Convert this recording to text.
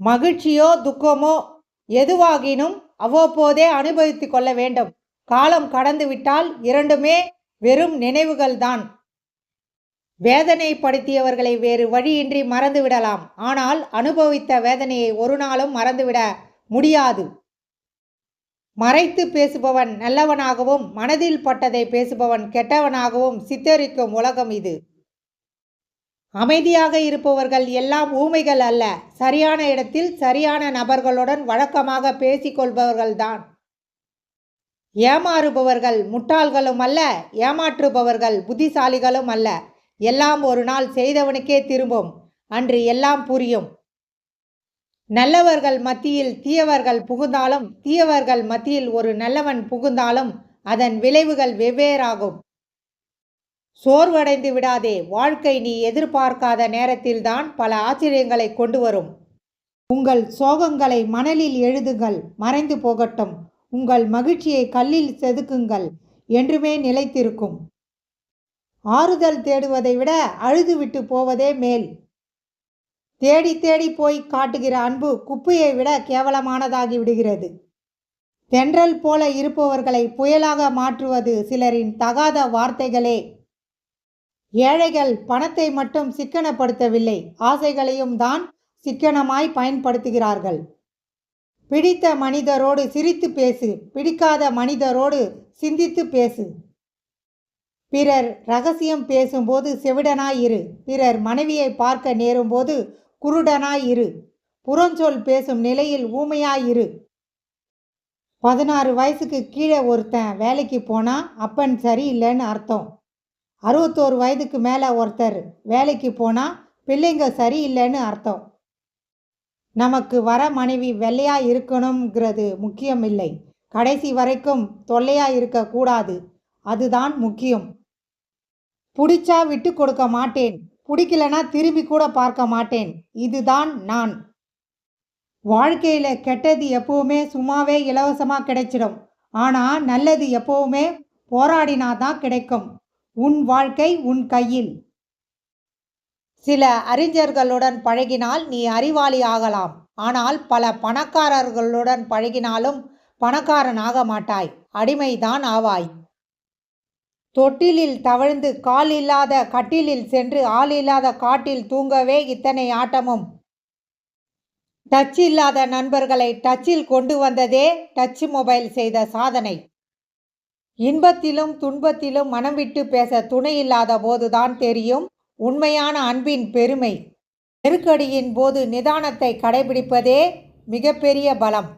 மகிழ்ச்சியோ துக்கமோ எதுவாகினும் அவ்வப்போதே அனுபவித்து கொள்ள வேண்டும். காலம் கடந்துவிட்டால் இரண்டுமே வெறும் நினைவுகள்தான். வேதனைப்படுத்தியவர்களை வேறு வழியின்றி மறந்துவிடலாம் ஆனால் அனுபவித்த வேதனையை ஒரு நாளும் மறந்துவிட முடியாது. மறைத்து பேசுபவன் நல்லவனாகவும் மனதில் பட்டதை பேசுபவன் கெட்டவனாகவும் சித்தரிக்கும் உலகம் இது. அமைதியாக இருப்பவர்கள் எல்லாம் ஊமைகள் அல்ல. சரியான இடத்தில் சரியான நபர்களுடன் வழக்கமாக பேசிக்கொள்பவர்கள்தான். ஏமாறுபவர்கள் முட்டாள்களும் அல்ல ஏமாற்றுபவர்கள் புத்திசாலிகளும் அல்ல. எல்லாம் ஒரு நாள் செய்தவனுக்கே திரும்பும். அன்று எல்லாம் புரியும். நல்லவர்கள் மத்தியில் தீயவர்கள் புகுந்தாலும் தீயவர்கள் மத்தியில் ஒரு நல்லவன் புகுந்தாலும் அதன் விளைவுகள் வெவ்வேறாகும். சோர்வடைந்து விடாதே. வாழ்க்கை நீ எதிர்பார்க்காத நேரத்தில்தான் பல ஆச்சரியங்களை கொண்டு வரும் உங்கள் சோகங்களை மணலில் எழுதுங்கள். மறைந்து போகட்டும். உங்கள் மகிழ்ச்சியை கல்லில் செதுக்குங்கள் என்றுமே நிலைத்திருக்கும். ஆறுதல் தேடுவதை விட அழுதுவிட்டு போவதே மேல். தேடி தேடி போய் காட்டுகிற அன்பு குப்பையை விட கேவலமானதாகி விடுகிறது. தென்றல் போல இருப்பவர்களை புயலாக மாற்றுவது சிலரின் தகாத வார்த்தைகளே. ஏழைகள் பணத்தை மட்டும் சிக்கனப்படுத்தவில்லை. ஆசைகளையும் தான் சிக்கனமாய் பயன்படுத்துகிறார்கள். பிடித்த மனிதரோடு சிரித்து பேசு. பிடிக்காத மனிதரோடு சிந்தித்து பேசு. பிறர் ரகசியம் பேசும்போது செவிடனாய் இரு. பிறர் மனைவியை பார்க்க நேரும்போது குருடனாய் இரு. புறஞ்சொல் பேசும் நிலையில் ஊமையாய் இரு. பதினாறு வயசுக்கு கீழே ஒருத்தன் வேலைக்கு போனால் அப்பன் சரியில்லைன்னு அர்த்தம். அறுபத்தோரு வயதுக்கு மேலே ஒருத்தர் வேலைக்கு போனால் பிள்ளைங்க சரியில்லைன்னு அர்த்தம். நமக்கு வர மனைவி வெள்ளையாக இருக்கணுங்கிறது முக்கியம் இல்லை கடைசி வரைக்கும் தொல்லையாக இருக்கக்கூடாது அதுதான் முக்கியம். பிடிச்சா விட்டு கொடுக்க மாட்டேன். பிடிக்கலனா திரும்பி கூட பார்க்க மாட்டேன். இதுதான் நான். வாழ்க்கையில் கெட்டது எப்பவுமே சும்மாவே இலவசமாக கிடைச்சிடும். ஆனால் நல்லது எப்பவுமே போராடினாதான் கிடைக்கும். உன் வாழ்க்கை உன் கையில். சில அறிஞர்களுடன் பழகினால் நீ அறிவாளி ஆகலாம். ஆனால் பல பணக்காரர்களுடன் பழகினாலும் பணக்காரன் ஆக மாட்டாய். அடிமைதான் ஆவாய். தொட்டிலில் தவழ்ந்து கால் இல்லாத கட்டிலில் சென்று ஆள் இல்லாத காட்டில் தூங்கவே இத்தனை ஆட்டமும். டச் இல்லாத நண்பர்களை டச்சில் கொண்டு வந்ததே டச் மொபைல் செய்த சாதனை. இன்பத்திலும் துன்பத்திலும் மனம் விட்டு பேச துணை இல்லாத போதுதான் தெரியும் உண்மையான அன்பின் பெருமை. நெருக்கடியின் போது நிதானத்தை கடைபிடிப்பதே மிகப்பெரிய பலம்.